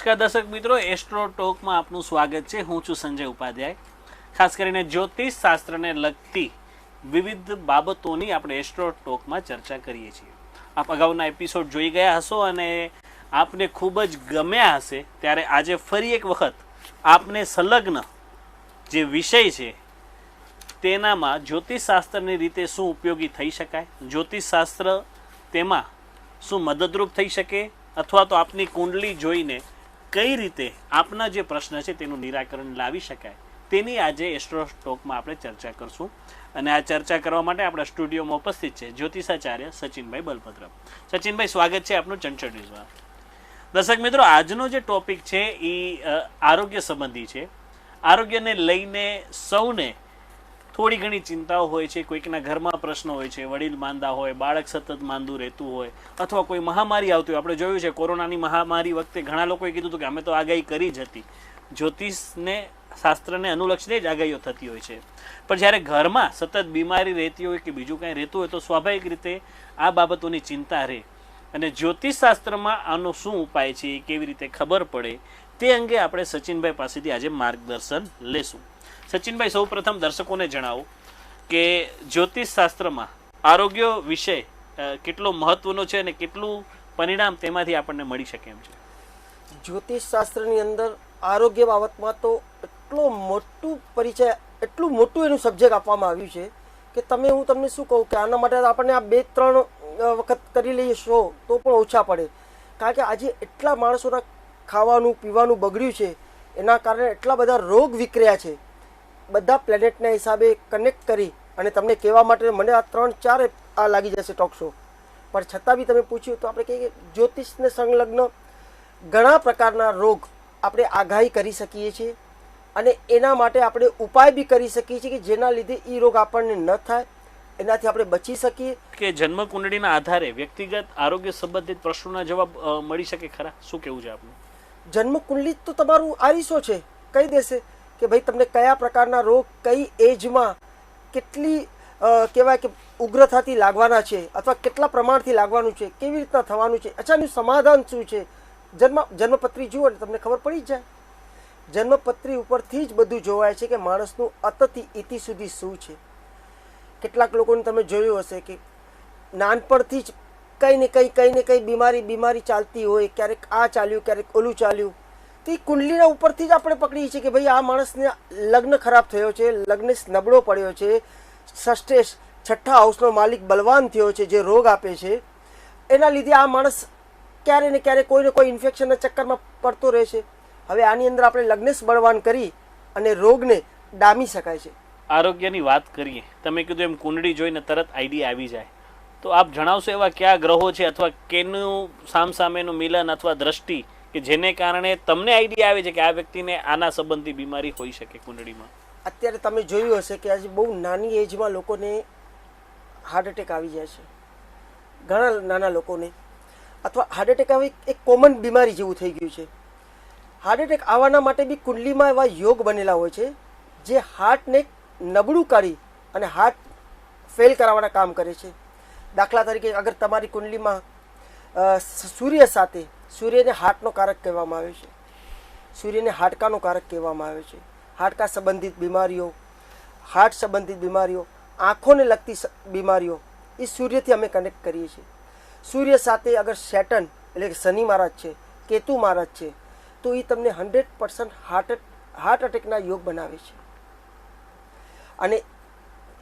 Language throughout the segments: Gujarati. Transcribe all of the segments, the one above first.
નમસ્કાર દર્શક મિત્રો એસ્ટ્રો ટોકમાં આપનું સ્વાગત છે. હું છું સંજય ઉપાધ્યાય. ખાસ કરીને જ્યોતિષ શાસ્ત્રને લગતી વિવિધ બાબતોની આપણે એસ્ટ્રો ટોકમાં ચર્ચા કરીએ છીએ. આપ અગાઉના એપિસોડ જોઈ ગયા હશો અને આપને ખૂબ જ ગમ્યા હશે. ત્યારે આજે ફરી એક વખત આપને સંલગ્ન જે વિષય છે, તેનામાં જ્યોતિષ શાસ્ત્રની રીતે શું ઉપયોગી થઈ શકાય, જ્યોતિષ શાસ્ત્ર તેમાં શું મદદરૂપ થઈ શકે, અથવા તો આપની કુંડલી જોઈને કઈ રીતે આપના જે પ્રશ્ન છે તેનું નિરાકરણ લાવી શકાય? તેની આજે એસ્ટ્રો સ્ટોકમાં આપણે ચર્ચા કરશું. અને આ ચર્ચા કરવા માટે આપણા સ્ટુડિયોમાં ઉપસ્થિત છે જ્યોતિષાચાર્ય સચિનભાઈ બલભદ્ર. સચિનભાઈ, સ્વાગત છે આપનું ચંચળ ન્યૂઝમાં. દર્શક મિત્રો, આજનો જે ટોપિક છે એ આરોગ્ય સંબંધી છે. આરોગ્યને લઈને સૌને થોડી ઘણી ચિંતાઓ હોય છે, કોઈકના ઘરમાં પ્રશ્નો હોય છે, વડીલ માંદા હોય, બાળક સતત માંદું રહેતું હોય, અથવા કોઈ મહામારી આવતી હોય. આપણે જોયું છે, કોરોનાની મહામારી વખતે ઘણા લોકોએ કીધું હતું કે અમે તો આગાહી કરી જ હતી. જ્યોતિષને, શાસ્ત્રને અનુલક્ષીને જ આગાહીઓ થતી હોય છે. પણ જ્યારે ઘરમાં સતત બીમારી રહેતી હોય કે બીજું કાંઈ રહેતું હોય તો સ્વાભાવિક રીતે આ બાબતોની ચિંતા રહે. અને જ્યોતિષ શાસ્ત્રમાં આનો શું ઉપાય છે કેવી રીતે ખબર પડે, તે અંગે આપણે સચિનભાઈ પાસેથી આજે માર્ગદર્શન લેશું. સચિનભાઈ સૌ પ્રથમ દર્શકોને જણાવો કે જ્યોતિષ શાસ્ત્રમાં આરોગ્ય વિષય કેટલો મહત્વનો છે અને કેટલું પરિણામ તેમાંથી આપણને મળી શકે એમ છે. જ્યોતિષ શાસ્ત્રની અંદર આરોગ્ય બાબતમાં તો એટલો મોટું પરિચય, એટલું મોટું એનું સબ્જેક્ટ આપવામાં આવ્યું છે કે તમે, હું તમને શું કહું કે આના માટે આપણને આ બે ત્રણ વખત કરી લઈએ શો તો પણ ઓછા પડે. કારણ કે આજે એટલા માણસોના ખાવાનું, પીવાનું બગડ્યું છે, એના કારણે એટલા બધા રોગ વિક્રયા છે બધા પ્લેનેટના હિસાબે કનેક્ટ કરી અને તમને કહેવા માટે મને આ ત્રણ ચાર આ લાગી જશે ટોક શો પણ છતાં બી તમે પૂછ્યું તો આપણે કહીએ કે જ્યોતિષને સંલગ્ન ઘણા પ્રકારના રોગ આપણે આગાહી કરી શકીએ છીએ અને એના માટે આપણે ઉપાય બી કરી શકીએ છીએ કે જેના લીધે એ રોગ આપણને ન થાય એનાથી આપણે બચી શકીએ. કે જન્મ કુંડળીના આધારે વ્યક્તિગત આરોગ્ય સંબંધિત પ્રશ્નોના જવાબ મળી શકે ખરા? શું કેવું છે આપનું? જન્મ કુંડલી તો તમારું આરીસો છે કહી દેશે. કે ભાઈ તમને કયા પ્રકારના રોગ કઈ એજમાં કેટલી કહેવાય કે ઉગ્રતાથી લાગવાના છે અથવા કેટલા પ્રમાણથી લાગવાનું છે, કેવી રીતના થવાનું છે અચ્છા સમાધાન શું છે? જન્મ, જન્મપત્રી જુઓ ને તમને ખબર પડી જ જાય. જન્મપત્રી ઉપરથી જ બધું જોવાય છે કે માણસનું અતથી ઇતિ સુધી શું છે. કેટલાક લોકોને તમે જોયું હશે કે નાનપણથી જ કંઈ ને કંઈ કંઈ ને કંઈ બીમારી બીમારી ચાલતી હોય, ક્યારેક આ ચાલ્યું, ક્યારેક ઓલું ચાલ્યું. તો કુંડલીના ઉપરથી જ આપણે પકડીએ છીએ કે ભાઈ આ માણસને લગ્ન ખરાબ થયો છે લગ્ન નબળો પડ્યો છે. ષષ્ઠે છઠ્ઠા હાઉસનો માલિક બલવાન થયો છે, જે રોગ આપે છે. એના લીધે આ માણસ ક્યારે ને ક્યારે કોઈ ને કોઈ ઇન્ફેક્શનના ચક્કરમાં પડતો રહે છે. હવે આની અંદર આપણે લગ્નેશ બળવાન કરી અને રોગને ડામી શકાય છે. આરોગ્યની વાત કરીએ, તમે કીધું એમ કુંડળી જોઈને તરત આઈડિયા આવી જાય. તો આપ જણાવશો એવા કયા ગ્રહો છે અથવા કેનું સામસામેનું મિલન અથવા દ્રષ્ટિ કે જેને કારણે તમને આઈડિયા આવે છે કે આ વ્યક્તિને આના સંબંધી બીમારી હોઈ શકે કુંડળીમાં? અત્યારે તમે જોયું હશે કે આજે બહુ નાની એજમાં લોકોને હાર્ટ એટેક આવી જાય છે. ઘણા નાના લોકોને. અથવા હાર્ટ એટેક આવી એક કોમન બીમારી જેવું થઈ ગયું છે. હાર્ટ એટેક આવવાના માટે બી કુંડલીમાં એવા યોગ બનેલા હોય છે, જે હાર્ટને નબળું કરી અને હાર્ટ ફેલ કરાવવાના કામ કરે છે. દાખલા તરીકે અગર તમારી કુંડલીમાં સૂર્ય સાથે, સૂર્યને હાર્ટનો કારક કહેવામાં આવે છે. સૂર્યને હાડકાનો કારક કહેવામાં આવે છે. હાડકા સંબંધિત બીમારીઓ હાર્ટ સંબંધિત બીમારીઓ, આંખોને લગતી બીમારીઓ, એ સૂર્યથી અમે કનેક્ટ કરીએ છીએ. સૂર્ય સાથે અગર સેટન એટલે કે શનિ મહારાજ છે, કેતુ મહારાજ છે, તો એ તમને હંડ્રેડ પર્સન્ટ હાર્ટ હાર્ટ એટેકના યોગ બનાવે છે. અને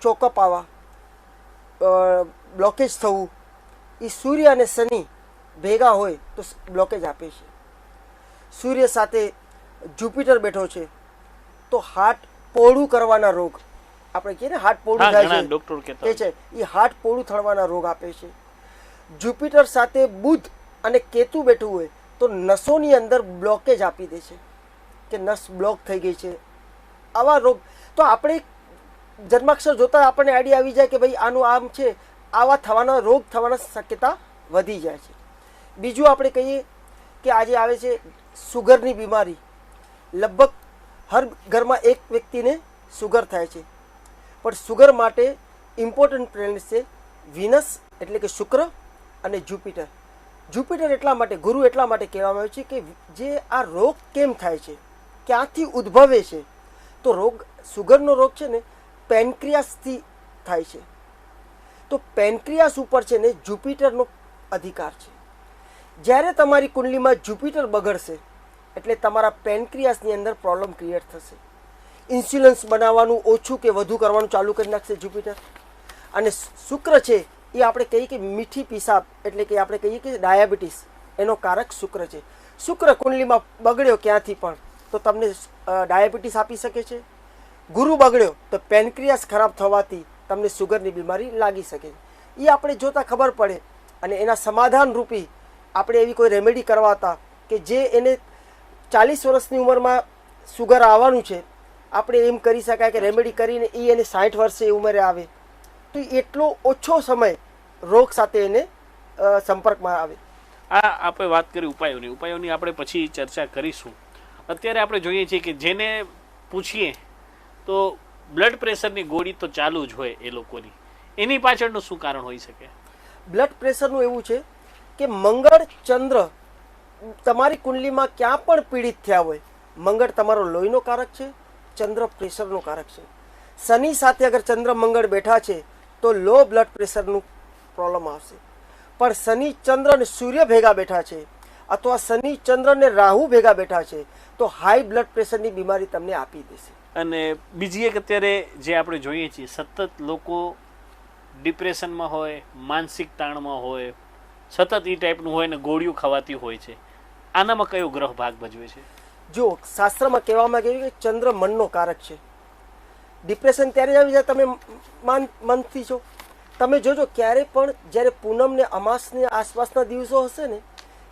ચોકઅપ આવવા બ્લોકેજ થવું એ સૂર્ય અને શનિ ભેગા હોય તો બ્લોકેજ આપે છે. સૂર્ય સાથે જુપિટર બેઠો છે તો હાર્ટ પોળું કરવાના રોગ આપણે કહીએ ને હાર્ટ પોળું થાય છે. કે છે એ હાર્ટ પોળું થવાના રોગ આપે છે. જુપિટર સાથે બુધ અને કેતુ બેઠું હોય તો નસોની અંદર બ્લોકેજ આપી દે છે. કે નસ બ્લોક થઈ ગઈ છે. આવા રોગ તો આપણે જન્માક્ષર જોતા આપણને આઈડિયા આવી જાય કે ભાઈ આનું આમ છે આવા થવાના રોગ થવાના શક્યતા વધી જાય છે. બીજું આપણે કહીએ કે આજે આવે છે સુગરની બીમારી. લગભગ હર ઘરમાં એક વ્યક્તિને સુગર થાય છે. પણ સુગર માટે ઇમ્પોર્ટન્ટ પ્લેનેટ છે વિનસ એટલે કે શુક્ર અને જુપિટર. જુપિટર એટલા માટે, ગુરુ એટલા માટે કહેવામાં આવે છે કે જે આ રોગ કેમ થાય છે, ક્યાંથી ઉદ્ભવે છે, તો રોગ, સુગરનો રોગ છે ને પેનક્રિયાસથી થાય છે. તો પેનક્રિયાસ ઉપર છે ને જુપિટરનો અધિકાર છે. જ્યારે તમારી કુંડલીમાં જુપિટર બગડશે, એટલે તમારા પેનક્રિયાસની અંદર પ્રોબ્લેમ ક્રિએટ થશે. ઇન્સ્યુલન્સ બનાવવાનું ઓછું કે વધુ કરવાનું ચાલુ કરી નાખશે જુપિટર. અને શુક્ર છે, એ આપણે કહીએ કે મીઠી પિશાબ એટલે કે આપણે કહીએ કે ડાયાબિટીસ, એનો કારક શુક્ર છે. શુક્ર કુંડલીમાં બગડ્યો ક્યાંથી પણ, તો તમને ડાયાબિટીસ આપી શકે છે. ગુરુ બગડ્યો, તો પેનક્રિયાસ ખરાબ થવાથી તમને સુગરની બીમારી લાગી શકે એ આપણે જોતાં ખબર પડે, અને એના સમાધાન રૂપી આપણે એવી કોઈ રેમેડી કરવાતા કે જે એને ચાલીસ વર્ષની ઉંમરમાં સુગર આવવાનું છે આપણે એમ કરી શકાય કે રેમેડી કરીને એ એને સાઠ વર્ષે ઉંમરે આવે. તો એટલો ઓછો સમય રોગ સાથે એને સંપર્કમાં આવે. આ આપણે વાત કરી ઉપાયોની. ઉપાયોની આપણે પછી ચર્ચા કરીશું. અત્યારે આપણે જોઈએ છીએ કે જેને પૂછીએ તો બ્લડ પ્રેશરની ગોળી તો ચાલુ જ હોય એ લોકોની. એની પાછળનું શું કારણ હોઈ શકે? બ્લડ પ્રેશરનું એવું છે કે મંગળ ચંદ્ર તમારી કુંડલીમાં ક્યાં પણ પીડિત થયા હોય, મંગળ તમારો લોહીનો કારક છે, ચંદ્ર પ્રેશરનો કારક છે. શનિ સાથે અગર ચંદ્ર મંગળ બેઠા છે, તો લો બ્લડ પ્રેશરનું પ્રોબ્લેમ આવશે. પણ શનિ ચંદ્ર અને સૂર્ય ભેગા બેઠા છે, અથવા શનિ ચંદ્ર અને રાહુ ભેગા બેઠા છે, તો હાઈ બ્લડ પ્રેશરની બીમારી તમને આપી દેશે. અને બીજી એક અત્યારે જે આપણે જોઈએ છીએ, સતત લોકો ડિપ્રેશનમાં હોય, માનસિક તાણમાં હોય સતત એ ટાઈપનું હોય ને ગોળીઓ ખવાતી હોય છે. આનામાં કયો ગ્રહ ભાગ ભજવે છે? જો, શાસ્ત્રમાં કહેવામાં આવ્યું કે ચંદ્ર મનનો કારક છે. ડિપ્રેશન ત્યારે આવી જાય, તમે મન, મનથી છો. તમે જોજો, ક્યારે પણ જ્યારે પૂનમ ને અમાસની આસપાસના દિવસો હશે ને,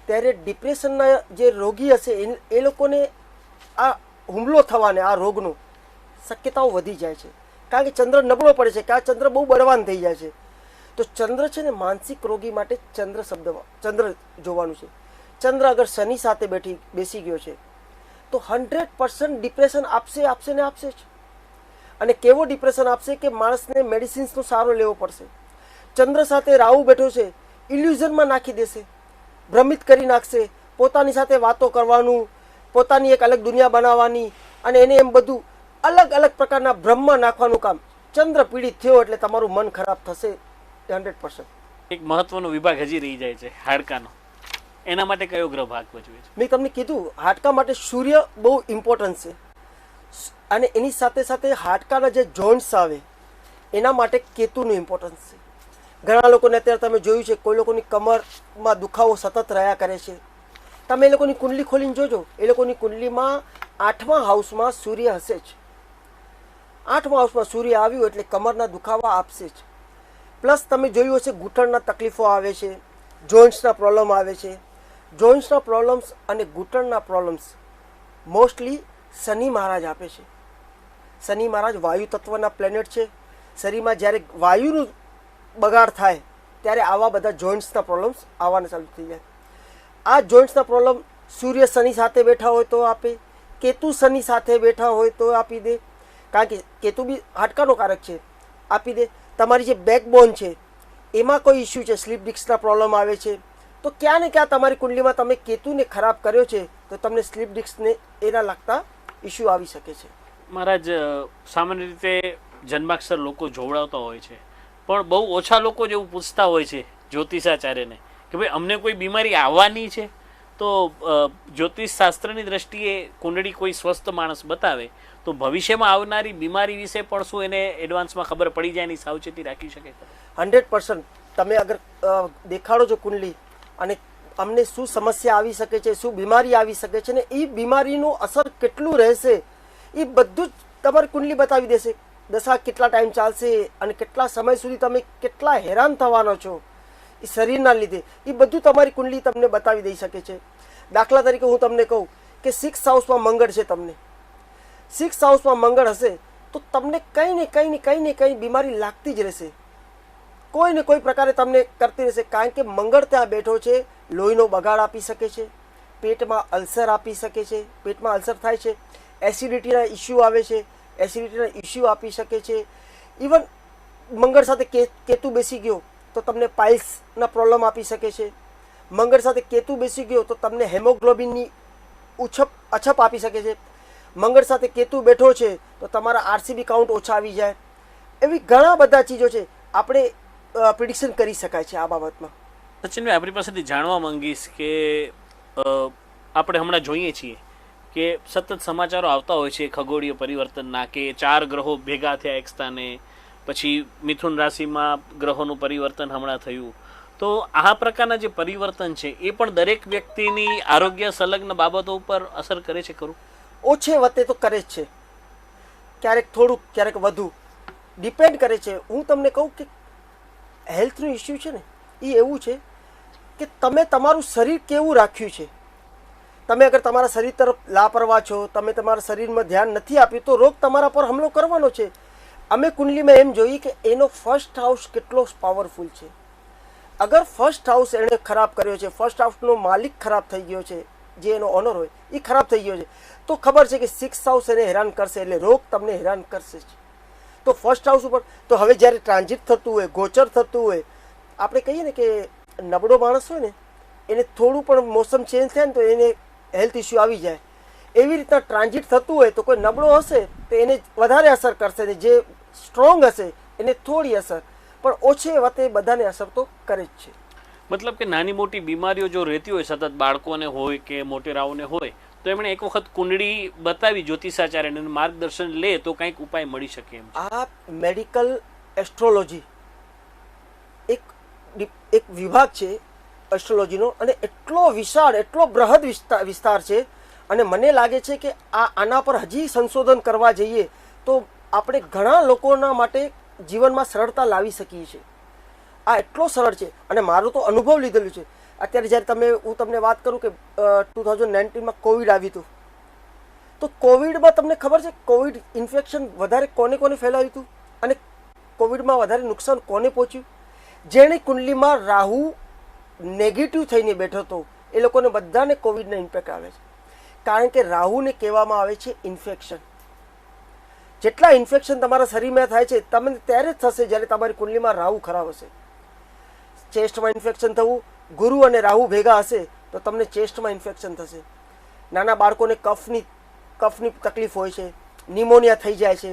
ત્યારે ડિપ્રેશનના જે રોગી હશે એ- લોકોને આ હુમલો થવાને, આ રોગનો શક્યતાઓ વધી જાય છે. કારણ કે ચંદ્ર નબળો પડે છે, કે આ ચંદ્ર બહુ બળવાન થઈ જાય છે. તો ચંદ્ર છે ને માનસિક રોગી માટે ચંદ્ર શબ્દ ચંદ્ર જોવાનું છે. ચંદ્ર અગર શનિ સાથે બેઠી, બેસી ગયો છે, તો હંડ્રેડ પર્સન્ટ ડિપ્રેશન આપશે આપશે ને આપશે જ. અને કેવો ડિપ્રેશન આપશે કે માણસને મેડિસિન્સનો સારો લેવો પડશે. ચંદ્ર સાથે રાહુ બેઠો છે ઇલ્યુઝનમાં નાખી દેશે, ભ્રમિત કરી નાખશે, પોતાની સાથે વાતો કરવાનું, પોતાની એક અલગ દુનિયા બનાવવાની, અને એને એમ બધું અલગ અલગ પ્રકારના ભ્રમમાં નાખવાનું કામ. ચંદ્ર પીડિત થયો એટલે તમારું મન ખરાબ થશે. હંડ્રેડ પર્સન્ટ એક મહત્વનો વિભાગ હજી રહી જાય છે હાડકાનો. એના માટે કયો ગ્રહ ભાગ ભજવે છે? મેં તમને કીધું હાડકા માટે સૂર્ય બહુ ઇમ્પોર્ટન્ટ છે. અને એની સાથે સાથે હાડકાના જે જોઇન્ટ્સ આવે એના માટે કેતુનું ઇમ્પોર્ટન્સ છે. ઘણા લોકોને અત્યારે તમે જોયું છે કોઈ લોકોની કમરમાં દુખાવો સતત રહ્યા કરે છે. તમે એ લોકોની કુંડલી ખોલીને જોજો એ લોકોની કુંડલીમાં આઠમા હાઉસમાં સૂર્ય હશે જ. આઠમા હાઉસમાં સૂર્ય આવ્યું એટલે કમરના દુખાવા આપશે જ. પ્લસ તમે જોયું હશે ઘૂંટણના તકલીફો આવે છે જોઇન્ટ્સના પ્રોબ્લેમ આવે છે. જોઇન્ટ્સના પ્રોબ્લેમ્સ અને ઘૂંટણના પ્રોબ્લેમ્સ મોસ્ટલી શનિ મહારાજ આપે છે. શનિ મહારાજ વાયુ તત્વના પ્લેનેટ છે. શરીરમાં જ્યારે વાયુનું બગાડ થાય, ત્યારે આવા બધા જોઇન્ટ્સના પ્રોબ્લેમ્સ આવવાના ચાલુ થઈ જાય. આ જોઇન્ટ્સના પ્રોબ્લેમ સૂર્ય શનિ સાથે બેઠા હોય તો આપે, કેતુ શનિ સાથે બેઠા હોય તો આપી દે. કારણ કે કેતુ બી હાડકાનો કારક છે, આપી દે. તમારી જે બેકબોન છે, એમાં કોઈ ઇસ્યુ છે? સ્લીપ ડિસ્કના પ્રોબ્લેમ આવે છે? તો ક્યાં ને ક્યાં તમારી કુંડલીમાં તમે કેતુને ખરાબ કર્યો છે, તો તમને સ્લીપ ડિસ્કને એના લાગતા ઇસ્યુ આવી શકે છે. મહારાજ સામાન્ય રીતે જન્માક્ષર લોકો જોવડાવતા હોય છે. પણ બહુ ઓછા લોકો જેવું પૂછતા હોય છે જ્યોતિષાચાર્યને કે ભાઈ, અમને કોઈ બીમારી આવવાની છે? તો જ્યોતિષ શાસ્ત્રની દ્રષ્ટિએ કુંડળી કોઈ સ્વસ્થ માણસ બતાવે, તો ભવિષ્યમાં આવનારી બીમારી વિશે પણ શું એને એડવાન્સમાં ખબર પડી જાય એની સાવચેતી રાખી શકે? Hundred percent. તમે અગર દેખાડો છો કુંડલી અને અમને શું સમસ્યા આવી શકે છે, શું બીમારી આવી શકે છે ને એ બીમારીનું અસર કેટલું રહેશે એ બધું જ તમારી કુંડલી બતાવી દેશે. દશા કેટલા ટાઈમ ચાલશે અને કેટલા સમય સુધી તમે કેટલા હેરાન થવાનો છો. એ શરીરના લીધે. એ બધું તમારી કુંડલી તમને બતાવી દઈ શકે છે. દાખલા તરીકે હું તમને કહું કે સિક્સ હાઉસમાં મંગળ છે તમને. સિક્સ હાઉસમાં મંગળ હશે તો તમને કંઈ ને કંઈ ને કંઈ ને કંઈ બીમારી લાગતી જ રહેશે. કોઈ ને કોઈ પ્રકારે તમને કરતી રહેશે. કારણ કે મંગળ ત્યાં બેઠો છે, લોહીનો બગાડ આપી શકે છે, પેટમાં અલ્સર આપી શકે છે, પેટમાં અલ્સર થાય છે, એસિડિટીના ઇસ્યુ આવે છે, એસિડિટીના ઇસ્યુ આપી શકે છે. ઇવન મંગળ સાથે કેતુ બેસી ગયો. તો તમને પાઇલ્સના પ્રોબ્લેમ આપી શકે છે. મંગળ સાથે કેતુ બેસી ગયો તો તમને હેમોગ્લોબિનની ઉછપ, અછપ આપી શકે છે. મંગળ સાથે કેતુ બેઠો છે તો તમારા આરસીબી કાઉન્ટ ઓછા આવી જાય. એવી ઘણા બધા ચીજો છે. આપણે પ્રિડિક્શન કરી શકાય છે આ બાબતમાં. સચિનભાઈ, આપણી પાસેથી જાણવા માંગીશ કે આપણે હમણાં જોઈએ છીએ કે સતત સમાચારો આવતા હોય છે, ખગોળીય પરિવર્તનના કે ચાર ગ્રહો ભેગા થયા એક સ્થાને પછી મિથુન રાશિમાં ગ્રહોનું પરિવર્તન હમણાં થયું. તો આ પ્રકારના જે પરિવર્તન છે, એ પણ દરેક વ્યક્તિની આરોગ્ય સંલગ્ન બાબતો ઉપર અસર કરે છે ખરું? ઓછે વતે તો કરે જ છે. ક્યારેક થોડુંક, ક્યારેક વધુ. ડિપેન્ડ કરે છે. હું તમને કહું કે હેલ્થનું ઇસ્યુ છે ને એ એવું છે કે તમે તમારું શરીર કેવું રાખ્યું છે. તમે અગર તમારા શરીર તરફ લાપરવા છો, તમે તમારા શરીરમાં ધ્યાન નથી આપ્યું, તો રોગ તમારા પર હુમલો કરવાનો છે. અમે કુંડલીમાં એમ જોઈએ કે એનો ફર્સ્ટ હાઉસ કેટલો પાવરફુલ છે. અગર ફર્સ્ટ હાઉસ એણે ખરાબ કર્યો છે ફર્સ્ટ હાઉસનો માલિક ખરાબ થઈ ગયો છે, જે એનો ઓનર હોય એ ખરાબ થઈ ગયો છે. તો ખબર છે કે સિક્સ હાઉસ એને હેરાન કરશે એટલે રોગ તમને હેરાન કરશે જ. તો ફર્સ્ટ હાઉસ ઉપર, તો હવે જ્યારે ટ્રાન્ઝિટ થતું હોય, ગોચર થતું હોય, આપણે કહીએ ને કે નબળો માણસ હોય ને, એને થોડું પણ મોસમ ચેન્જ થાય ને તો એને હેલ્થ ઇસ્યુ આવી જાય. એવી રીતના ટ્રાન્ઝિટ થતું હોય તો કોઈ નબળો હશે તો એને વધારે અસર કરશે ને જે સ્ટ્રોંગ હશે એને થોડી અસર પણ ઓછી વતે બધાને અસર તો કરે જ છે. મતલબ કે નાની મોટી બીમારીઓ જો રહેતી હોય સતત બાળકોને હોય કે મોટેરાઓને હોય તો એમણે એક વખત કુંડળી બતાવી જ્યોતિષાચાર્યને માર્ગદર્શન લે તો કંઈક ઉપાય મળી શકે એમ આ મેડિકલ એસ્ટ્રોલોજી એક એક વિભાગ છે એસ્ટ્રોલોજીનો અને એટલો વિશાળ એટલો બૃહદ વિસ્તાર વિસ્તાર છે અને મને લાગે છે કે આ આના પર હજી સંશોધન કરવા જઈએ તો આપણે ઘણા લોકોના માટે જીવનમાં સરળતા લાવી શકીએ છીએ. આ એટલો સરળ છે અને મારો તો અનુભવ લીધેલું છે. અત્યારે જ્યારે તમે, હું તમને વાત કરું કે ટુ થાઉઝન્ડ નાઇન્ટીનમાં કોવિડ આવ્યું હતું. તો કોવિડમાં તમને ખબર છે કોવિડ ઇન્ફેક્શન વધારે કોને કોને ફેલાવ્યું હતું? અને કોવિડમાં વધારે નુકસાન કોને પહોંચ્યું? જેણે કુંડલીમાં રાહુ નેગેટિવ થઈને બેઠો હતો, એ લોકોને બધાને કોવિડના ઇમ્પેક્ટ આવે છે. કારણ કે રાહુને કહેવામાં આવે છે ઇન્ફેક્શન જેટલા ઇન્ફેક્શન તમારા શરીરમાં થાય છે, તમને ત્યારે જ થશે જ્યારે તમારી કુંડલીમાં રાહુ ખરાબ હશે. ચેસ્ટમાં ઇન્ફેક્શન થવું, ગુરુ અને રાહુ ભેગા હશે, તો તમને ચેસ્ટમાં ઇન્ફેક્શન થશે. નાના બાળકોને કફની કફની તકલીફ હોય છે નિમોનિયા થઈ જાય છે.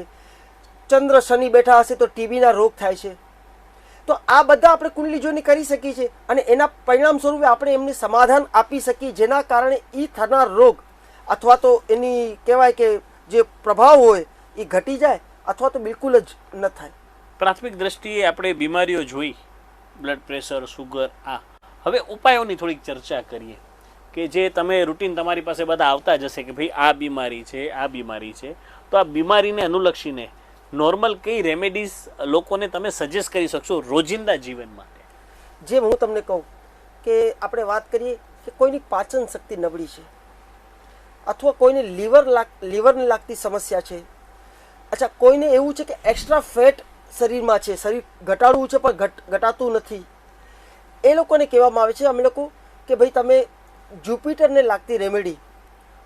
ચંદ્ર શનિ બેઠા હશે તો ટીબીના રોગ થાય છે. તો આ બધા આપણે કુંડલી જોઈને કરી શકીએ છીએ અને એના પરિણામ સ્વરૂપે આપણે એમને સમાધાન આપી શકીએ, જેના કારણે એ થનાર રોગ અથવા તો એની કહેવાય કે જે પ્રભાવ હોય એ ઘટી જાય અથવા તો બિલકુલ જ ન થાય. પ્રાથમિક દ્રષ્ટિએ આપણે બીમારીઓ જોઈ બ્લડ પ્રેશર સુગર આ. હવે ઉપાયોની થોડીક ચર્ચા કરીએ કે જે તમે રૂટીન તમારી પાસે બધા આવતા જ હશે કે ભાઈ આ બીમારી છે આ બીમારી છે તો આ બીમારીને અનુલક્ષીને નોર્મલ કઈ રેમેડીઝ લોકોને તમે સજેસ્ટ કરી શકશો રોજિંદા જીવન માટે? જેમ હું તમને કહું કે આપણે વાત કરીએ કે કોઈની પાચન શક્તિ નબળી છે અથવા કોઈને લીવર લાગ લીવરને લાગતી સમસ્યા છે અચ્છા કોઈને એવું છે કે એક્સ્ટ્રા ફેટ શરીરમાં છે શરીર ઘટાડવું છે પણ ઘટ ઘટાતું નથી. એ લોકોને કહેવામાં આવે છે અમે લોકો કે ભાઈ તમે જુપિટરને લાગતી રેમેડી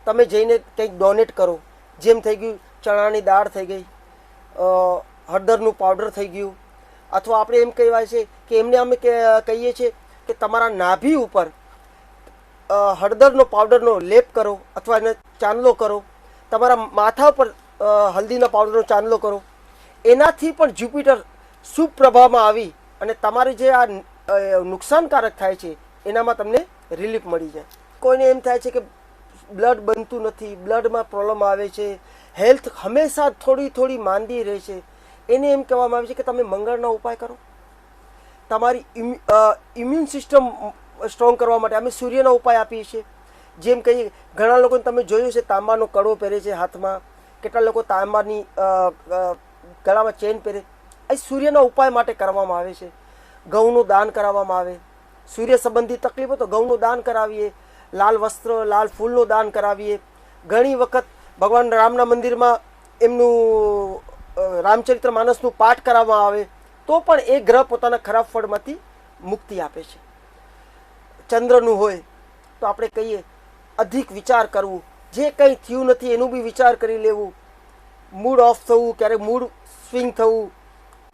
તમે જઈને કંઈક ડોનેટ કરો. જેમ થઈ ગયું ચણાની દાળ થઈ ગઈ હળદરનું પાવડર થઈ ગયું. અથવા આપણે એમ કહેવાય છે કે એમને અમે કહીએ છીએ કે તમારા નાભી ઉપર હળદરનો પાવડરનો લેપ કરો અથવા એને ચાંદલો કરો. તમારા માથા પર અ, હલ્દીના પાવડરનો ચાંદલો કરો. એનાથી પણ જ્યુપિટર શુભ પ્રભાવમાં આવી અને તમારે જે આ નુકસાનકારક થાય છે, એનામાં તમને રિલીફ મળી જાય. કોઈને એમ થાય છે કે બ્લડ બનતું નથી, બ્લડમાં પ્રોબ્લેમ આવે છે, હેલ્થ હંમેશા થોડી થોડી માંદી રહે છે. એને એમ કહેવામાં આવે છે કે તમે મંગળનો ઉપાય કરો. તમારી ઇમ્યુન સિસ્ટમ સ્ટ્રોંગ કરવા માટે અમે સૂર્યનો ઉપાય આપીએ છીએ. જેમ કહીએ, ઘણા લોકોને તમે જોયું છે તાંબાનો કડો પહેરે છે હાથમાં. કેટલા લોકો તાંબાની ગળામાં ચેન પહેરે. એ સૂર્યના ઉપાય માટે કરવામાં આવે છે. ઘઉંનું દાન કરાવવામાં આવે. સૂર્ય સંબંધી તકલીફો તો ઘઉંનું દાન કરાવીએ. લાલ વસ્ત્ર, લાલ ફૂલનું દાન કરાવીએ. ઘણી વખત ભગવાન રામના મંદિરમાં એમનું રામચરિત્ર માનસનું પાઠ કરાવવામાં આવે. તો પણ એ ગ્રહ પોતાના ખરાબ ફળમાંથી મુક્તિ આપે છે. ચંદ્રનું હોય તો આપણે કહીએ, અધિક વિચાર કરવું. જે કંઈ થયું નથી એનું બી વિચાર કરી લેવું. મૂડ ઓફ થવું, ક્યારેક મૂડ સ્વિંગ થવું,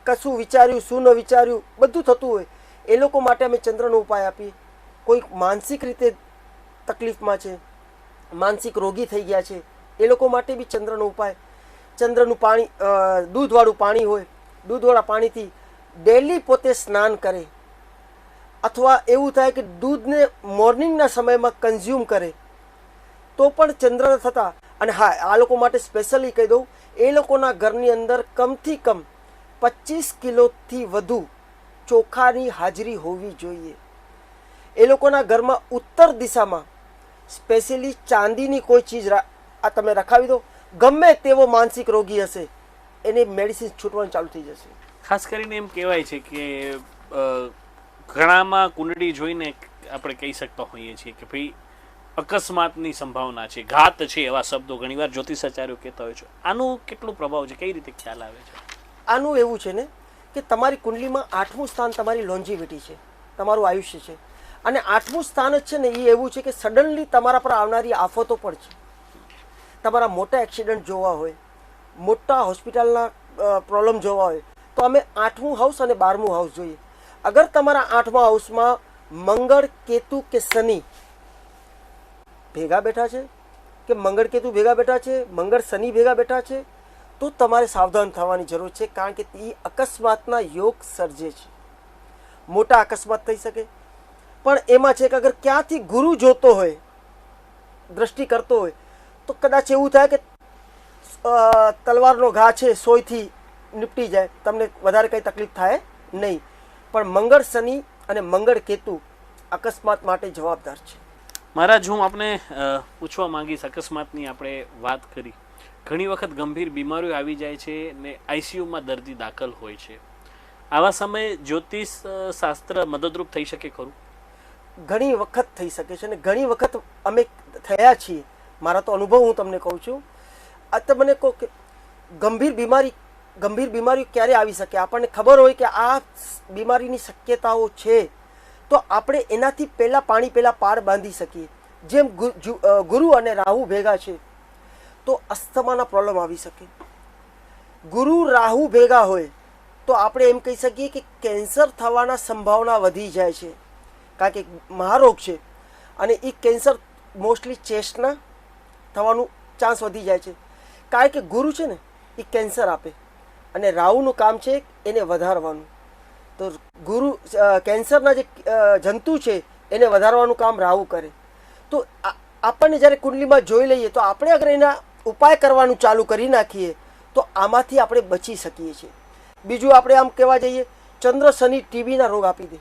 કશું વિચાર્યું, શું ન વિચાર્યું, બધું થતું હોય. એ લોકો માટે અમે ચંદ્રનો ઉપાય આપીએ. કોઈ માનસિક રીતે તકલીફમાં છે, માનસિક રોગી થઈ ગયા છે, એ લોકો માટે બી ચંદ્રનો ઉપાય. ચંદ્રનું પાણી દૂધવાળું પાણી હોય, દૂધવાળા પાણીથી ડેલી પોતે સ્નાન કરે. અથવા એવું થાય કે દૂધને મોર્નિંગના સમયમાં કન્ઝ્યુમ કરે. તો પણ ચંદ્ર થતા અને હા, આ લોકો માટે સ્પેશિયલી કહી દઉં, એ લોકોના ઘરની અંદર કમથી કમ પચીસ કિલોથી વધુ ચોખાની હાજરી હોવી જોઈએ. એ લોકોના ઘરમાં ઉત્તર દિશામાં સ્પેશિયલી ચાંદીની કોઈ ચીજ આ તમે રખાવી દો, ગમે તેવો માનસિક રોગી હશે, એને મેડિસિન છૂટવાનું ચાલુ થઈ જશે. ખાસ કરીને એમ કહેવાય છે કે ઘણામાં કુંડળી જોઈને આપણે કહી શકતા હોઈએ છીએ કે ભાઈ અકસ્માતની સંભાવના છે, ઘાત છે એવા શબ્દો ઘણીવાર જ્યોતિષાચાર્યો કહેતા હોય છે. આનું કેટલો પ્રભાવ છે? કઈ રીતે ખ્યાલ આવે છે? આનું એવું છે ને કે તમારી કુંડલીમાં આઠમું સ્થાન તમારી લોન્જીવિટી છે, તમારું આયુષ્ય છે. અને આઠમું સ્થાન જ છે ને એ એવું છે કે સડનલી તમારા પર આવનારી આફતો પણ છે. તમારા મોટા એક્સિડન્ટ જોવા હોય, મોટા હોસ્પિટલના પ્રોબ્લેમ જોવા હોય, તો અમે આઠમું હાઉસ અને બારમું હાઉસ જોઈએ. અગર તમારા આઠમા હાઉસમાં મંગળ, કેતુ કે શનિ ભેગા બેઠા છે? કે મંગળ કેતુ ભેગા બેઠા છે? મંગળ શનિ ભેગા બેઠા છે? તો તમારે સાવધાન થવાની જરૂર છે, કારણ કે એ અકસ્માતના યોગ સર્જે છે. મોટા અકસ્માત થઈ શકે. પણ એમાં છે કે અગર ક્યાંથી ગુરુ જોતો હોય, દ્રષ્ટિ કરતો હોય, તો કદાચ એવું થાય કે તલવારનો ઘા છે, સોયથી નિપટી જાય. તમને વધારે કંઈ તકલીફ થાય નહીં. પણ મંગળ શનિ અને મંગળ કેતુ અકસ્માત માટે જવાબદાર છે. મહારાજ, હું આપણે પૂછવા માંગીશ, અકસ્માતની આપણે વાત કરી. ઘણી વખત ગંભીર બીમારીઓ આવી જાય છે ને આઈસીયુમાં દર્દી દાખલ હોય છે. આવા સમયે જ્યોતિષ શાસ્ત્ર મદદરૂપ થઈ શકે ખરું? ઘણી વખત થઈ શકે છે અને ઘણી વખત અમે થયા છીએ. મારા તો અનુભવ હું તમને કહું છું. આ તો મને કહો કે ગંભીર બીમારી, ગંભીર બીમારીઓ ક્યારે આવી શકે? આપણને ખબર હોય કે આ બીમારીની શક્યતાઓ છે. તો આપણે એનાથી પહેલાં પાણી પહેલાં પાર બાંધી શકીએ. જેમ ગુરુ અને રાહુ ભેગા છે, તો અસ્થમાના પ્રોબ્લેમ આવી શકે. ગુરુ, રાહુ ભેગા હોય, તો આપણે એમ કહી શકીએ કે કેન્સર થવાના સંભાવના વધી જાય છે. કારણ કે મહારોગ છે, અને એ કેન્સર મોસ્ટલી ચેસ્ટના થવાનું ચાન્સ વધી જાય છે. કારણ કે ગુરુ છે ને, એ કેન્સર આપે, અને રાહુનું કામ છે એને વધારવાનું. તો ગુરુ કેન્સરના જે જંતુ છે, એને વધારવાનું કામ રાહુ કરે. તો આપણને જ્યારે કુંડલીમાં જોઈ લઈએ, તો આપણે અગર એના ઉપાય કરવાનું ચાલુ કરી નાખીએ, તો આમાંથી આપણે બચી શકીએ છીએ. બીજું આપણે આમ કહેવા જઈએ, ચંદ્ર, શનિ, ટીબીના રોગ આપી દે.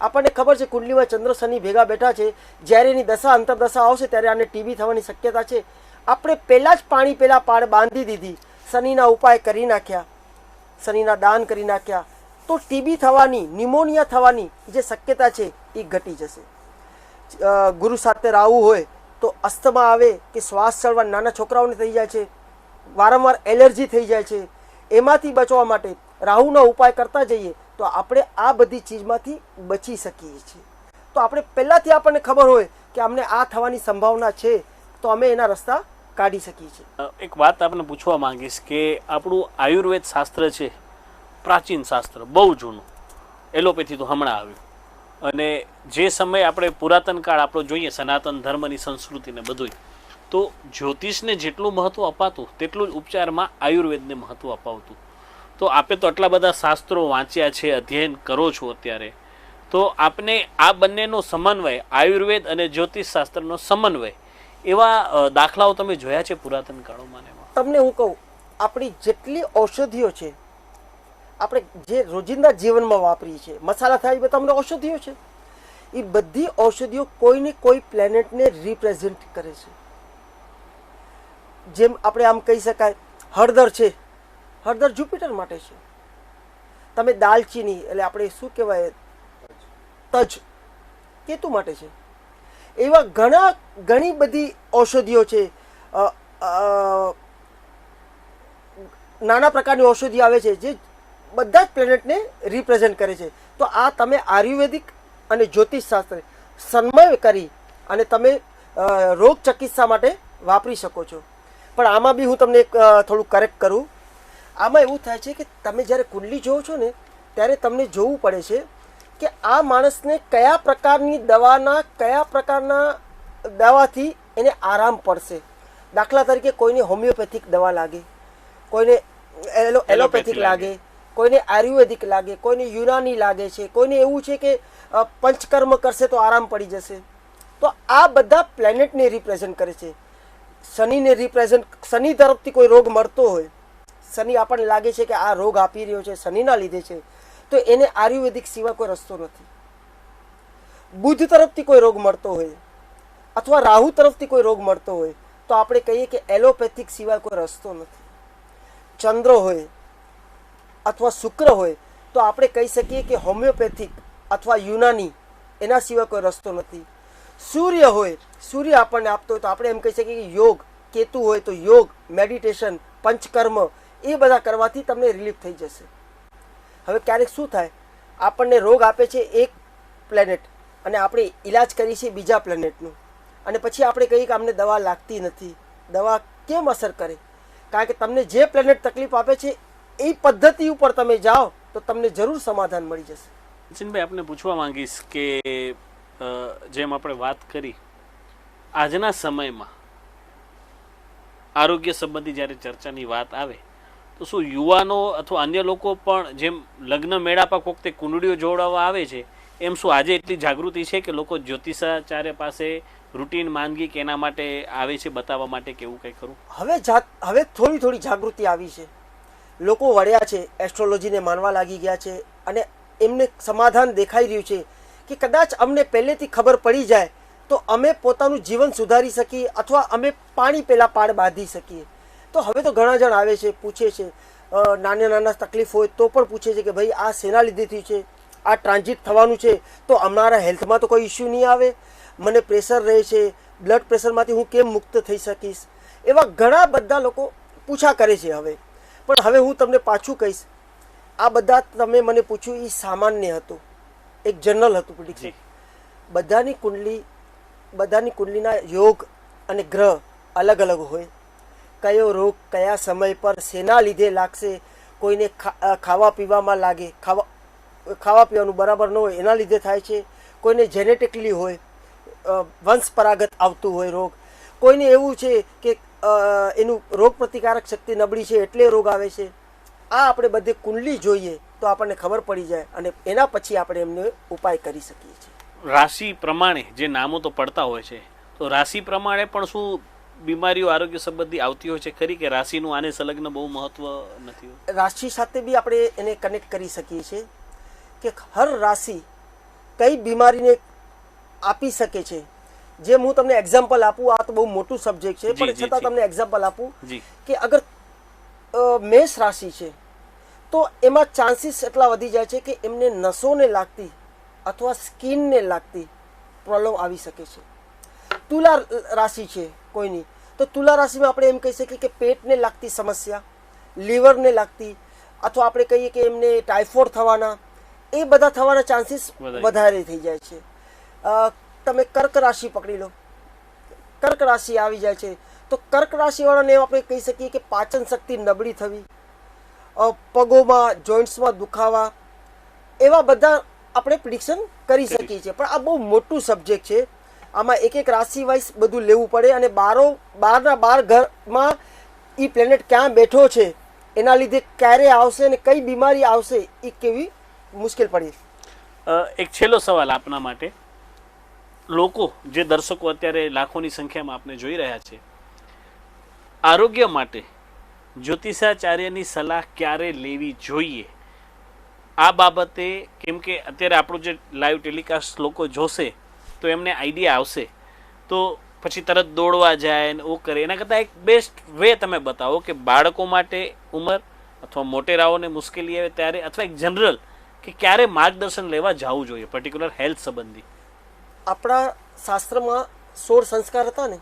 આપણને ખબર છે, કુંડલીમાં ચંદ્ર, શનિ ભેગા બેઠા છે, જ્યારે એની દશા, અંતરદશા આવશે, ત્યારે આને ટીબી થવાની શક્યતા છે. આપણે પહેલાં જ પાણી પહેલાં પાડ બાંધી દીધી, શનિના ઉપાય કરી નાખ્યા, શનિના દાન કરી નાખ્યા તો ટીબી થવાની, નિમોનિયા થવાની જે શક્યતા છે એ ઘટી જશે. ગુરુ સાથે રાહુ હોય તો અસ્થમા આવે કે શ્વાસ ચડવા નાના છોકરાઓને થઈ જાય છે, વારંવાર એલર્જી થઈ જાય છે, એમાંથી બચવા માટે રાહુનો ઉપાય કરતા જઈએ તો આપણે આ બધી ચીજમાંથી બચી શકીએ છીએ. તો આપણે પહેલાંથી આપણને ખબર હોય કે અમને આ થવાની સંભાવના છે, તો અમે એના રસ્તા કાઢી શકીએ છીએ. એક વાત આપણે પૂછવા માંગીશ કે આપણું આયુર્વેદ શાસ્ત્ર છે પ્રાચીન શાસ્ત્ર, બહુ જૂનું. એલોપેથી તો હમણાં આવ્યું. અને જે સમયે આપણે પુરાતન કાળ આપણો જોઈએ, સનાતન ધર્મની સંસ્કૃતિને બધું તો જ્યોતિષને જેટલું મહત્ત્વ અપાતું, તેટલું જ ઉપચારમાં આયુર્વેદને મહત્ત્વ અપાવતું. તો આપે તો આટલા બધા શાસ્ત્રો વાંચ્યા છે, અધ્યયન કરો છો અત્યારે. તો આપને આ બંનેનો સમન્વય, આયુર્વેદ અને જ્યોતિષ શાસ્ત્રનો સમન્વય, એવા દાખલાઓ તમે જોયા છે પુરાતન કાળોમાં તમને હું કહું, આપણી જેટલી ઔષધિઓ છે આપણે જે રોજિંદા જીવનમાં વાપરીએ છીએ, મસાલા થાય એ અમને ઔષધિઓ છે. એ બધી ઔષધિઓ કોઈને કોઈ પ્લેનેટને રિપ્રેઝેન્ટ કરે છે. જેમ આપણે આમ કહી શકાય, હળદર છે. હળદર જુપિટર માટે છે. તમે દાલચીની, એટલે આપણે શું કહેવાય, તજ, કેતુ માટે છે. એવા ઘણા, ઘણી બધી ઔષધિઓ છે. નાના પ્રકારની ઔષધિ આવે છે, જે બધા જ પ્લેનેટને રિપ્રેઝેન્ટ કરે છે. તો આ તમે આયુર્વેદિક અને જ્યોતિષશાસ્ત્ર સન્મય કરી અને તમે રોગ ચિકિત્સા માટે વાપરી શકો છો. પણ આમાં બી હું તમને થોડું કરેક્ટ કરું. આમાં એવું થાય છે કે તમે જ્યારે કુંડલી જોવો છો ને ત્યારે તમને જોવું પડે છે કે આ માણસને કયા પ્રકારની દવાના કયા પ્રકારના દવાથી એને આરામ પડશે. દાખલા તરીકે કોઈને હોમિયોપેથિક દવા લાગે કોઈને એલો એલોપેથિક લાગે. કોઈને આયુર્વેદિક લાગે, કોઈને યુનાની લાગે છે, કોઈને એવું છે કે પંચકર્મ કરશે તો આરામ પડી જશે. તો આ બધા પ્લેનેટને રિપ્રેઝેન્ટ કરે છે. શનિને રિપ્રેઝેન્ટ, શનિ તરફથી કોઈ રોગ મળતો હોય, શનિ આપણને લાગે છે કે આ રોગ આપી રહ્યો છે, શનિના લીધે છે, તો એને આયુર્વેદિક સિવાય કોઈ રસ્તો નથી. બુધ તરફથી કોઈ રોગ મળતો હોય, અથવા રાહુ તરફથી કોઈ રોગ મળતો હોય, તો આપણે કહીએ કે એલોપેથિક સિવાય કોઈ રસ્તો નથી. ચંદ્ર હોય અથવા શુક્ર હોય, તો આપણે કહી શકીએ કે હોમિયોપેથિક અથવા યુનાની, એના સિવાય કોઈ રસ્તો નથી. સૂર્ય હોય, સૂર્ય આપણને આપતો હોય તો આપણે એમ કહી શકીએ કે યોગ, કેતુ હોય તો યોગ, મેડિટેશન, પંચકર્મ, એ બધા કરવાથી તમને રિલીફ થઈ જશે. હવે ક્યારેક શું થાય? આપણને રોગ આપે છે એક પ્લેનેટ અને આપણે ઈલાજ કરીએ છીએ બીજા પ્લેનેટનું અને પછી આપણે કહીએ કે અમને દવા લાગતી નથી. દવા કેમ અસર કરે? કારણ કે તમને જે પ્લેનેટ તકલીફ આપે છે એ પદ્ધતિ ઉપર તમે જાઓ તો તમને જરૂર સમાધાન મળી જશે. નીતિનભાઈ આપને પૂછવા માંગીશ કે જેમ આપણે વાત કરી આજના સમયમાં આરોગ્ય સંબંધી જ્યારે ચર્ચાની વાત આવે તો શું યુવાનો અથવા અન્ય લોકો પણ જેમ લગ્ન મેળાપા વખતે કુંડળીઓ જોડાવવા આવે છે એમ શું આજે એટલી જાગૃતિ છે કે લોકો જ્યોતિષાચાર્ય પાસે રૂટીન માંદગી કે એના માટે આવે છે બતાવવા માટે કે એવું કંઈ ખરું? હવે હવે થોડી થોડી જાગૃતિ આવી છે. લોકો વળ્યા છે એસ્ટ્રોલોજીને માનવા લાગી ગયા છે અને એમને સમાધાન દેખાઈ રહ્યું છે કે કદાચ અમને પહેલેથી ખબર પડી જાય તો અમે પોતાનું જીવન સુધારી શકીએ અથવા અમે પાણી પહેલાં પાડ બાંધી શકીએ. તો હવે તો ઘણા જણ આવે છે, પૂછે છે નાના નાના તકલીફ હોય તો પણ પૂછે છે કે ભાઈ આ શેના લીધે થયું છે? આ ટ્રાન્ઝિટ થવાનું છે? તો અમારા હેલ્થમાં તો કોઈ ઇશ્યુ નહીં આવે. મને પ્રેશર રહે છે બ્લડ પ્રેશરમાંથી હું કેમ મુક્ત થઈ શકીશ? એવા ઘણા બધા લોકો પૂછા કરે છે હવે. પણ હવે હું તમને પાછું કહીશ. આ બધા તમે મને પૂછ્યું એ સામાન્ય હતું. એક જનરલ હતું પ્રિડિક્શન બધાની કુંડલી બધાની કુંડલીના યોગ અને ગ્રહ અલગ અલગ હોય. કયો રોગ કયા સમય પર શેના લીધે લાગશે કોઈને ખાવા પીવામાં લાગે ખાવા ખાવા પીવાનું બરાબર ન હોય એના લીધે થાય છે. કોઈને જેનેટિકલી હોય વંશ વંશપરાગત આવતું હોય રોગ. કોઈને એવું છે કે એનું રોગ પ્રતિકારક શક્તિ નબળી છે એટલે રોગ આવે છે. આ આપણે બધે કુંડલી જોઈએ તો આપણને ખબર પડી જાય અને એના પછી આપણે એમને ઉપાય કરી શકીએ છીએ. રાશિ પ્રમાણે જે નામો તો પડતા હોય છે તો રાશિ પ્રમાણે પણ શું બીમારીઓ આરોગ્ય સંબંધી આવતી હોય છે ખરી કે રાશિનું આને સંલગ્ન બહુ મહત્વ નથી રાશિ સાથે બી આપણે એને કનેક્ટ કરી શકીએ છીએ કે હર રાશિ કઈ બીમારીને આપી શકે છે જેમ હું તમને એક્ઝામ્પલ આપું આ તો બહુ મોટું સબ્જેક્ટ છે પણ છતાં તમને એક્ઝામ્પલ આપું કે અગર મેષ રાશિ છે તો એમાં ચાન્સીસ એટલા વધી જાય છે કે એમને નસોને લાગતી અથવા સ્કિનને લાગતી પ્રોબ્લેમ આવી શકે છે. તુલા રાશિ છે કોઈની તો તુલા રાશિમાં આપણે એમ કહી શકીએ કે પેટને લાગતી સમસ્યા લીવરને લાગતી અથવા આપણે કહીએ કે એમને ટાઇફોઇડ થવાના એ બધા થવાના ચાન્સીસ વધારે. થઈ જાય છે. તમે કર્ક રાશિ પકડી લો. કર્ક રાશિ આવી જાય છે. તો કર્ક રાશિવાળાને આપણે કહી શકીએ કે પાચન શક્તિ નબળી થવી પગોમાં જોઈન્ટ્સમાં દુખાવા એવા બધા આપણે પ્રિડિક્શન કરી શકીએ છીએ. પણ આ બહુ મોટું સબ્જેક્ટ છે. આમાં એક એક રાશિ વાઇઝ બધું લેવું પડે અને બારો બારના બાર ઘરમાં એ પ્લેનેટ ક્યાં બેઠો છે એના લીધે ક્યારે આવશે અને કઈ બીમારી આવશે એ કેવી મુશ્કેલ પડી. એક છેલ્લો સવાલ આપના માટે. લોકો, જે દર્શકો અત્યારે લાખોની સંખ્યામાં આપને જોઈ રહ્યા છે, આરોગ્ય માટે જ્યોતિષાચાર્યની સલાહ ક્યારે લેવી જોઈએ? આ બાબતે કેમ કે અત્યારે આપણું જે લાઈવ ટેલિકાસ્ટ લોકો જોશે, તો એમને આઈડિયા આવશે. તો પછી તરત દોડવા જાય ને ઓ કરે. એના કરતાં એક બેસ્ટ વે તમે બતાવો કે બાળકો માટે ઉંમર અથવા મોટેરાઓને મુશ્કેલી આવે ત્યારે, અથવા એક જનરલ કે ક્યારે માર્ગદર્શન લેવા જવું જોઈએ પર્ટિક્યુલર હેલ્થ સંબંધી. આપણા શાસ્ત્રમાં સોળ સંસ્કાર હતા ને,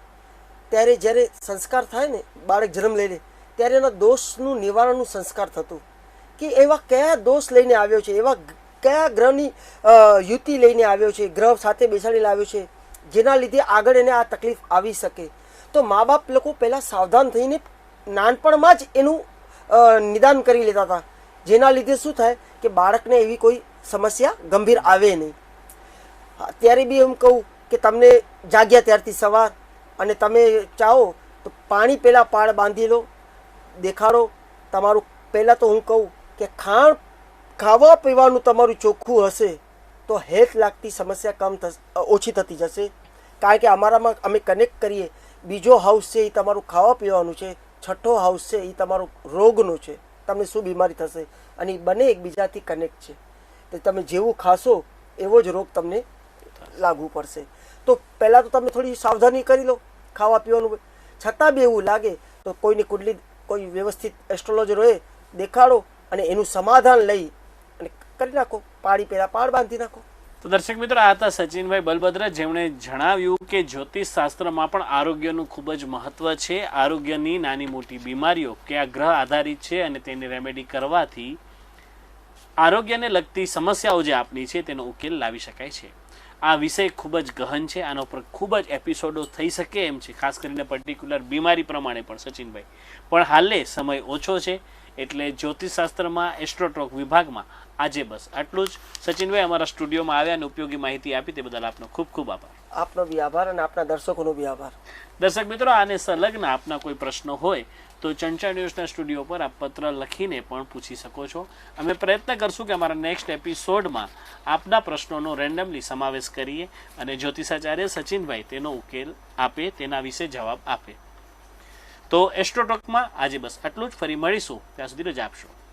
ત્યારે જ્યારે સંસ્કાર થાય ને, બાળક જન્મ લઈ લે ત્યારે એના દોષનું નિવારણનું સંસ્કાર થતું. કે એવા કયા દોષ લઈને આવ્યો છે, એવા કયા ગ્રહની યુતિ લઈને આવ્યો છે, ગ્રહ સાથે બેસાડીને આવ્યો છે, જેના લીધે આગળ એને આ તકલીફ આવી શકે. તો મા બાપ લોકો પહેલાં સાવધાન થઈને નાનપણમાં જ એનું નિદાન કરી લેતા હતા. જેના લીધે શું થાય કે બાળકને એવી કોઈ સમસ્યા ગંભીર આવે નહીં. અત્યારે બી એમ કહું કે તમને જાગ્યા ત્યારથી સવાર અને તમે ચાહો તો પાણી પહેલાં પાળ બાંધી લો, દેખાડો. તમારું પહેલાં તો હું કહું કે ખાણ ખાવા પીવાનું તમારું ચોખ્ખું હશે તો હેલ્થ લાગતી સમસ્યા કમ ઓછી થતી જશે. કારણ કે અમારામાં અમે કનેક્ટ કરીએ. બીજો હાઉસ છે એ તમારું ખાવા પીવાનું છે. છઠ્ઠો હાઉસ છે એ તમારું રોગનો છે. તમને શું બીમારી થશે? અને એ બંને એકબીજાથી કનેક્ટ છે. તો તમે જેવું ખાશો એવો જ રોગ તમને લાગુ પડશે. તો પહેલાં તો તમે થોડી સાવધાની કરી લો ખાવા પીવાનું. છતાં બી એવું લાગે તો કોઈની કુંડલી, કોઈ વ્યવસ્થિત એસ્ટ્રોલોજર હોય, દેખાડો અને એનું સમાધાન લઈ અને કરી નાખો. પાડી પહેલાં પાડ બાંધી નાખો. તો દર્શક મિત્રો, આ હતા સચિનભાઈ બલભદ્ર. જેમણે જણાવ્યું કે જ્યોતિષ શાસ્ત્રમાં પણ આરોગ્યનું ખૂબ જ મહત્વ છે. આરોગ્યની નાની મોટી બીમારીઓ કે આ ગ્રહ આધારિત છે અને તેની રેમેડી કરવાથી આરોગ્યને લગતી સમસ્યાઓ જે આપની છે, તેનો ઉકેલ લાવી શકાય છે. આ વિષય ખૂબ જ ગહન છે. આના ઉપર ખૂબ જ એપિસોડો થઈ શકે એમ છે. ખાસ કરીને પર્ટિક્યુલર બીમારી પ્રમાણે પણ, સચિનભાઈ. પણ હાલે, સમય ઓછો છે. એટલે જ્યોતિષશાસ્ત્રમાં એસ્ટ્રોટ્રોક વિભાગમાં આજે બસ. આટલું જ. સચિનભાઈ અમારા સ્ટુડિયોમાં આવ્યા અને ઉપયોગી માહિતી આપી તે બદલ આપનો ખૂબ ખૂબ આભાર. આપનો બી આભાર અને આપના દર્શકોનો બી આભાર. દર્શક મિત્રો આને સંલગ્ન આપના કોઈ પ્રશ્નો હોય તો ચંચા ન્યૂઝના સ્ટુડિયો પર આપ પત્ર લખીને પણ પૂછી શકો છો. અમે પ્રયત્ન કરશું કે અમારા નેક્સ્ટ એપિસોડમાં આપના પ્રશ્નોનો રેન્ડમલી સમાવેશ કરીએ અને જ્યોતિષાચાર્ય સચિનભાઈ તેનો ઉકેલ આપે તેના વિશે જવાબ આપે. તો એસ્ટ્રોટોકમાં આજે બસ આટલું જ. ફરી મળીશું. ત્યાં સુધી રજા આપશો.